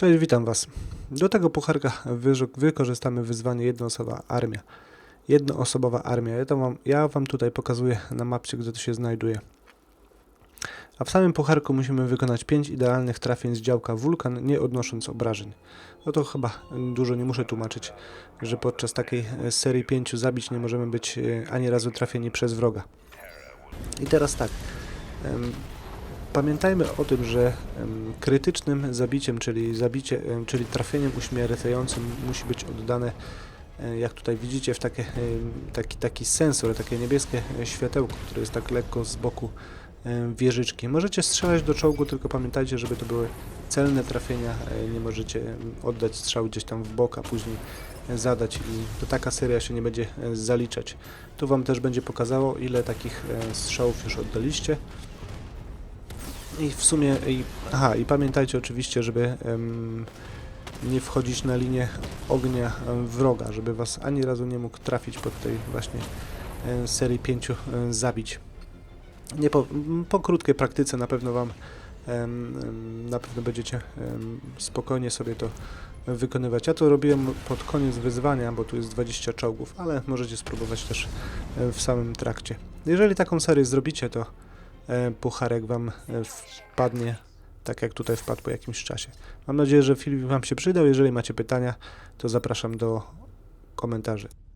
Cześć, witam Was. Do tego pucharka wykorzystamy wyzwanie jednoosobowa armia. Jednoosobowa armia. Ja, to wam, ja Wam tutaj pokazuję na mapce, gdzie to się znajduje. A w samym pucharku musimy wykonać 5 idealnych trafień z działka wulkan, nie odnosząc obrażeń. No to chyba dużo nie muszę tłumaczyć, że podczas takiej e, serii 5 zabić nie możemy być e, ani razu trafieni przez wroga. I teraz tak. Pamiętajmy o tym, że krytycznym zabiciem, czyli zabicie, czyli trafieniem uśmiercającym musi być oddane, e, jak tutaj widzicie, w takie, taki, taki sensor, takie niebieskie e, światełko, które jest tak lekko z boku em, wieżyczki. Możecie strzelać do czołgu, tylko pamiętajcie, żeby to były celne trafienia, e, nie możecie oddać strzał gdzieś tam w bok, a później e, zadać i to taka seria się nie będzie e, zaliczać. Tu Wam też będzie pokazało, ile takich e, strzałów już oddaliście. I w sumie, i, aha, i pamiętajcie oczywiście, żeby nie wchodzić na linię ognia wroga, żeby was ani razu nie mógł trafić pod tej właśnie serii pięciu zabić. Nie po, po krótkiej praktyce na pewno wam na pewno będziecie spokojnie sobie to wykonywać. Ja to robiłem pod koniec wyzwania, bo tu jest 20 czołgów, ale możecie spróbować też e, w samym trakcie. Jeżeli taką serię zrobicie, to pucharek Wam e, wpadnie, tak jak tutaj wpadł po jakimś czasie. Mam nadzieję, że film Wam się przydał. Jeżeli macie pytania, to zapraszam do komentarzy.